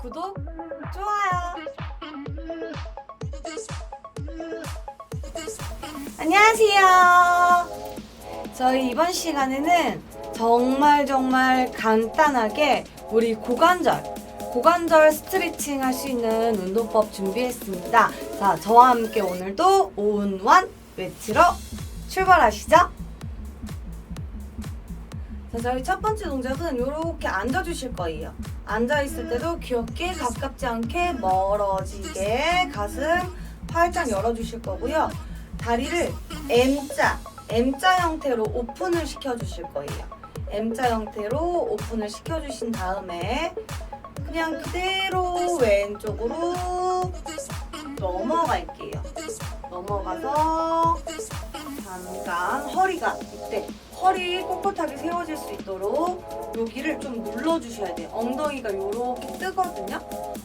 구독, 좋아요. 안녕하세요. 저희 이번 시간에는 정말 정말 간단하게 우리 고관절, 고관절 스트레칭 할 수 있는 운동법 준비했습니다. 자, 저와 함께 오늘도 오운완 외치러 출발하시죠. 자, 저희 첫 번째 동작은 이렇게 앉아주실 거예요. 앉아있을 때도 귀엽게 가깝지 않게 멀어지게 가슴 활짝 열어주실 거고요. 다리를 M자, M자 형태로 오픈을 시켜주실 거예요. M자 형태로 오픈을 시켜주신 다음에 그냥 그대로 왼쪽으로 넘어갈게요. 넘어가서 잠깐 허리가 이때 허리 꼿꼿하게 세워질 수 있도록 여기를 좀 눌러주셔야 돼요. 엉덩이가 이렇게 뜨거든요.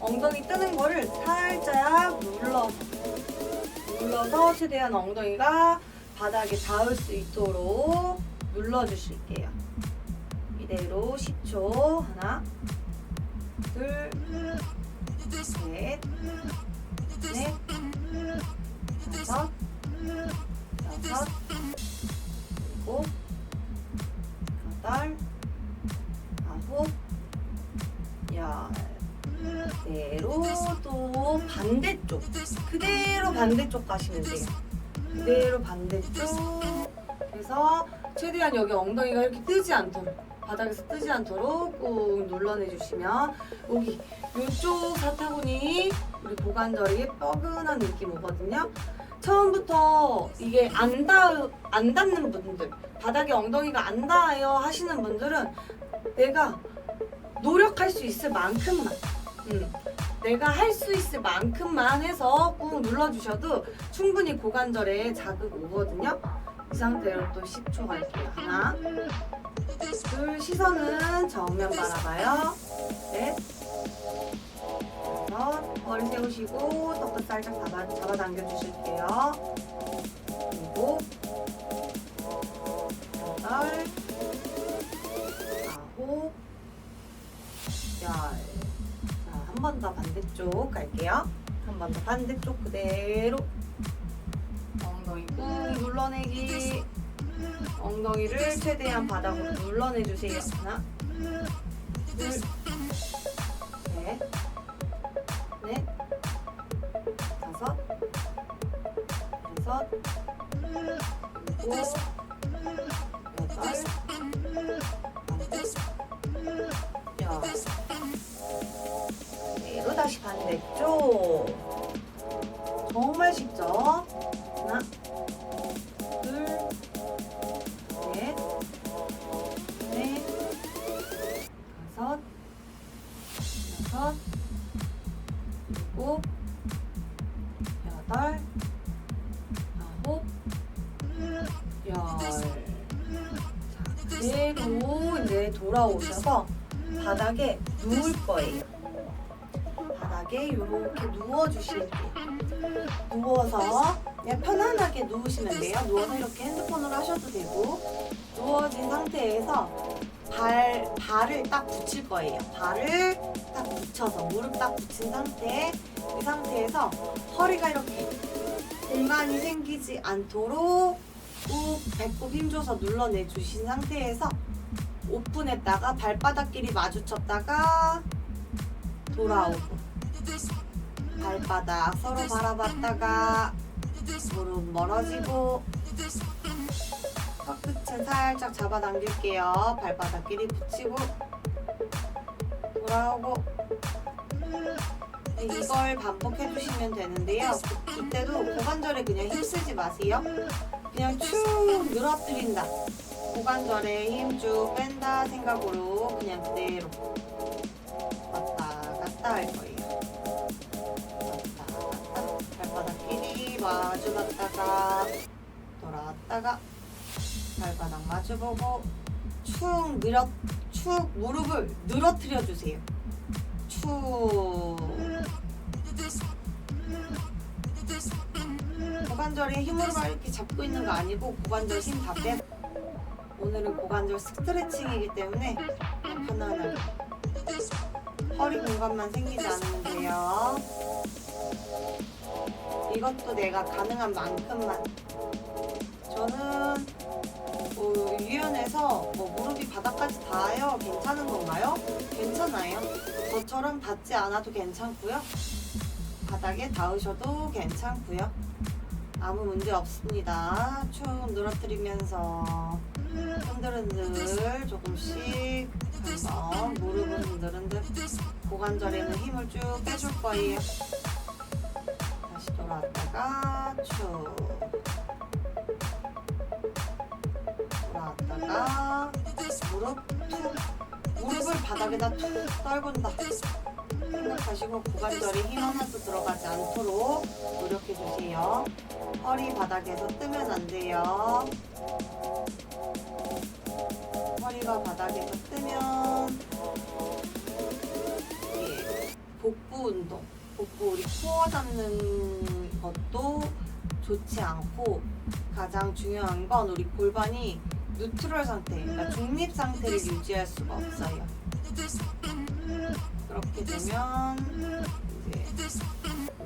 엉덩이 뜨는 거를 살짝 눌러 눌러서 최대한 엉덩이가 바닥에 닿을 수 있도록 눌러주실게요. 이대로 10초 하나, 둘, 셋, 넷, 다섯, 여섯, 일곱, 여덟, 아홉, 열. 그대로 또 반대쪽. 그대로 반대쪽 가시면 돼요. 그대로 반대쪽. 그래서 최대한 여기 엉덩이가 이렇게 뜨지 않도록. 바닥에서 뜨지 않도록 꾹 눌러내 주시면 여기 이쪽 사타구니 우리 고관절이 뻐근한 느낌 오거든요. 처음부터 이게 안, 닿, 안 닿는 분들, 바닥에 엉덩이가 안 닿아요 하시는 분들은 내가 노력할 수 있을 만큼만, 음, 내가 할 수 있을 만큼만 해서 꾹 눌러주셔도 충분히 고관절에 자극 오거든요. 이 상태로 또 10초 갈게요. 하나, 둘, 시선은 정면 바라봐요. 넷, 머리 세우시고 턱끝 살짝 잡아, 잡아당겨 주실게요. 일곱, 여덟, 아홉, 열. 자, 한 번 더 반대쪽 갈게요. 한 번 더 반대쪽 그대로. 엉덩이 꾹 눌러내기. 엉덩이를 최대한 바닥으로 눌러내 주세요. 하나, 둘, 셋, 넷, 다섯, 여섯, 일곱, 여덟, 아홉, 열. 그대로 다시 반대쪽. 정말 쉽죠? 자, 그대로 이제 돌아오셔서 바닥에 누울 거예요. 바닥에 이렇게 누워주실게요. 누워서 그냥 편안하게 누우시면 돼요. 누워서 이렇게 핸드폰으로 하셔도 되고 누워진 상태에서 발 발을 딱 붙일 거예요. 발을 딱 붙여서 무릎 딱 붙인 상태 이 상태에서 허리가 이렇게 공간이 생기지 않도록 꾹 배꼽 힘줘서 눌러내 주신 상태에서 오픈했다가 발바닥끼리 마주쳤다가 돌아오고 발바닥 서로 바라봤다가 무릎 멀어지고 턱끝은 살짝 잡아당길게요. 발바닥끼리 붙이고 돌아오고 네, 이걸 반복해 주시면 되는데요. 이때도 고관절에 그냥 힘쓰지 마세요. 그냥 축 늘어뜨린다. 고관절에 힘 쭉 뺀다 생각으로 그냥 그대로 왔다 갔다 할 거예요. 왔다 갔다 발바닥끼리 마주 봤다가 돌아왔다가 발바닥 마주보고 축 늘어 축 무릎을 늘어뜨려 주세요. 축 고관절에 힘으로 막 이렇게 잡고 있는 거 아니고 고관절 힘 다 빼. 오늘은 고관절 스트레칭이기 때문에 편안하게 허리 공간만 생기지 돼요. 이것도 내가 가능한 만큼만. 저는 뭐 유연해서 뭐 무릎이 바닥까지 닿아요. 괜찮은 건가요? 괜찮아요. 저처럼 닿지 않아도 괜찮고요. 바닥에 닿으셔도 괜찮고요. 아무 문제 없습니다. 축 늘어뜨리면서 흔들흔들 조금씩 한번 무릎은 흔들흔들 고관절에는 힘을 쭉 빼줄 거예요. 다시 돌아왔다가 축 돌아왔다가 무릎 툭 무릎을 바닥에다 툭 떨군다. 생각하시고 고관절에 힘 하나도 들어가지 않도록 노력해 주세요. 허리 바닥에서 뜨면 안 돼요. 허리가 바닥에서 뜨면 예, 복부 운동, 복부 우리 코어 잡는 것도 좋지 않고 가장 중요한 건 우리 골반이 뉴트럴 상태, 그러니까 중립 상태를 유지할 수가 없어요. 그렇게 되면 이제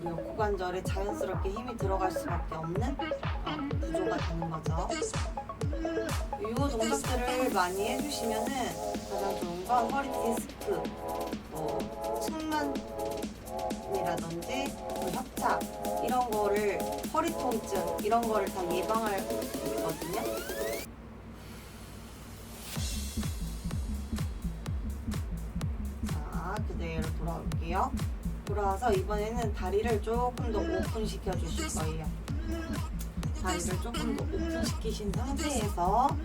우리 고관절에 자연스럽게 힘이 들어갈 수밖에 없는 어, 구조가 되는 거죠. 이 동작들을 많이 해주시면은 가장 좋은 건 허리 디스크, 뭐 측만이라든지 뭐 협착 이런 거를 허리 통증 이런 거를 다 예방할 수 있거든요. 돌아와서 이번에는 다리를 조금 더 오픈시켜 주실 거예요. 다리를 조금 더 오픈시키신 상태에서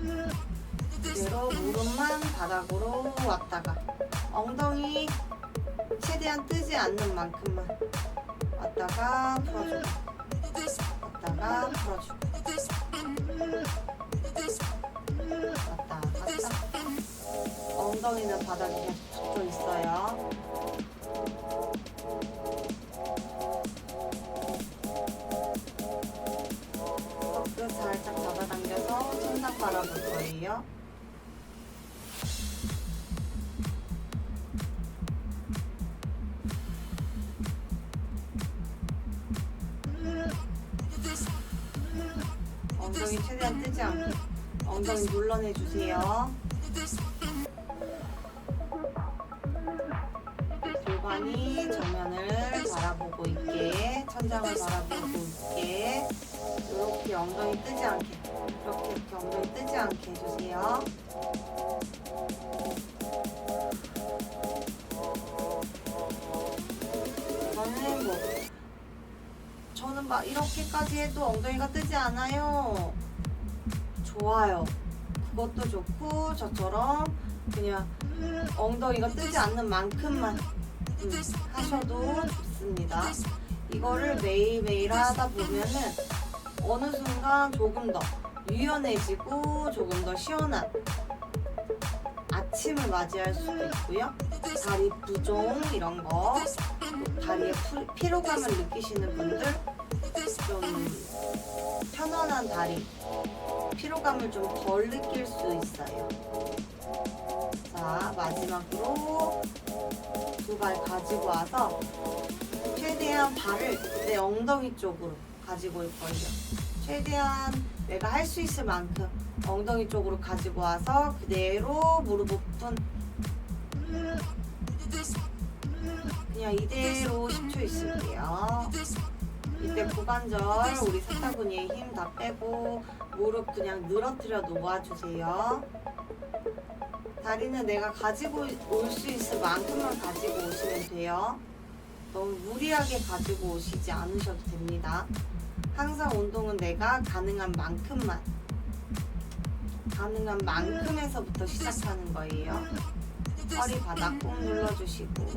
그대로 무릎만 바닥으로 왔다가 엉덩이 최대한 뜨지 않는 만큼만 왔다가 풀어주고 왔다가 풀어주고 왔다 갔다 엉덩이는 바닥에 붙어 있어요. 바라볼 거예요. 엉덩이 최대한 뜨지 않게 엉덩이 눌러내 주세요. 골반이 정면을 바라보고 있게 천장을 바라보고 있게 이렇게 엉덩이 뜨지 않게 이렇게 엉덩이 뜨지 않게 해주세요. 저는 뭐 저는 막 이렇게까지 해도 엉덩이가 뜨지 않아요. 좋아요. 그것도 좋고 저처럼 그냥 엉덩이가 뜨지 않는 만큼만 음, 하셔도 좋습니다. 이거를 매일매일 하다 보면은 어느 순간 조금 더 유연해지고 조금 더 시원한 아침을 맞이할 수도 있고요. 다리 부종 이런 거, 또 다리에 푸- 피로감을 느끼시는 분들 좀 편안한 다리, 피로감을 좀 덜 느낄 수 있어요. 자, 마지막으로 두 발 가지고 와서 최대한 발을 내 엉덩이 쪽으로 가지고 올 거예요. 최대한 내가 할 수 있을 만큼 엉덩이 쪽으로 가지고 와서 그대로 무릎 오픈. 그냥 이대로 10초 있을게요. 이때 고관절 우리 사타구니에 힘 다 빼고 무릎 그냥 늘어뜨려 놓아주세요. 다리는 내가 가지고 올 수 있을 만큼만 가지고 오시면 돼요. 너무 무리하게 가지고 오시지 않으셔도 됩니다. 항상 운동은 내가 가능한 만큼만 가능한 만큼에서부터 시작하는 거예요. 허리 바닥 꾹 눌러주시고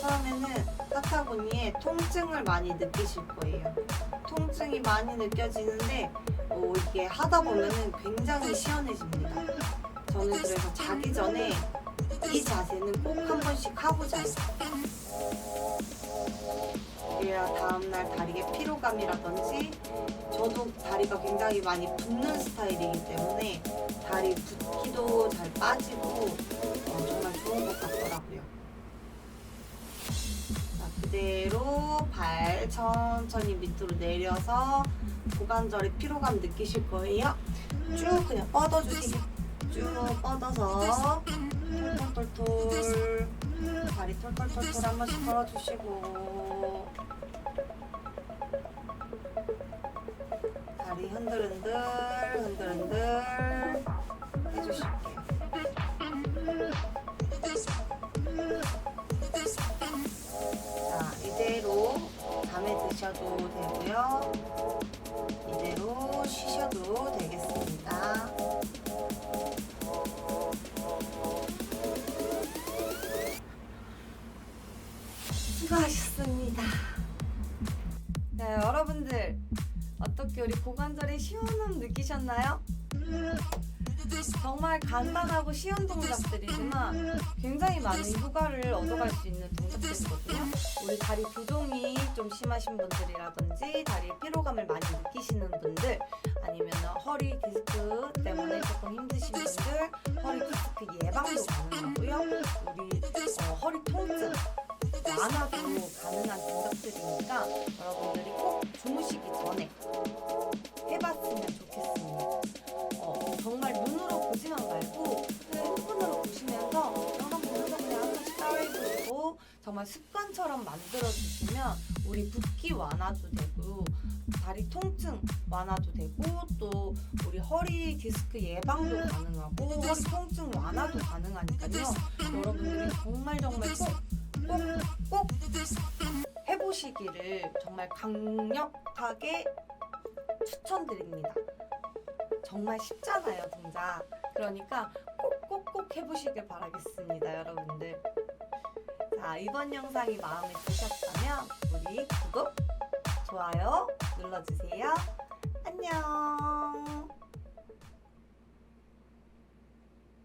처음에는 사타구니에 통증을 많이 느끼실 거예요. 통증이 많이 느껴지는데 어, 이게 하다 보면은 굉장히 시원해집니다. 저는 그래서 자기 전에 이 자세는 꼭 한 번씩 하고 자요. 일이라 다음날 다리의 피로감이라든지 저도 다리가 굉장히 많이 붓는 스타일이기 때문에 다리 붓기도 잘 빠지고 어, 정말 좋은 것 같더라고요. 자, 그대로 발 천천히 밑으로 내려서 고관절의 피로감 느끼실 거예요. 쭉 그냥 뻗어주시고 쭉 뻗어서 털털털털 다리 털털털털 한 번씩 걸어주시고 흔들흔들 흔들흔들 해주실게요. 자, 이대로 잠에 드셔도 되고요. 이대로 쉬셔도 되겠습니다. 수고하셨습니다. 우리 고관절의 시원함 느끼셨나요? 정말 간단하고 쉬운 동작들이지만 굉장히 많은 효과를 얻어갈 수 있는 동작들이거든요. 우리 다리 부종이 좀 심하신 분들이라든지 다리 피로감을 많이 느끼시는 분들 아니면 허리 디스크 때문에 조금 힘드신 분들 허리 디스크 예방도 가능하고요. 우리 어, 허리 통증 완화도 가능한 동작들이니까 여러분들 정말 습관처럼 만들어주시면 우리 붓기 완화도 되고 다리 통증 완화도 되고 또 우리 허리 디스크 예방도 가능하고 허리 통증 완화도 가능하니까요. 여러분들이 정말 정말 꼭꼭 꼭 해보시기를 정말 강력하게 추천드립니다. 정말 쉽잖아요, 동작. 그러니까 꼭꼭꼭 해보시길 바라겠습니다, 여러분들. 자, 이번 영상이 마음에 드셨다면 우리 구독, 좋아요 눌러주세요. 안녕.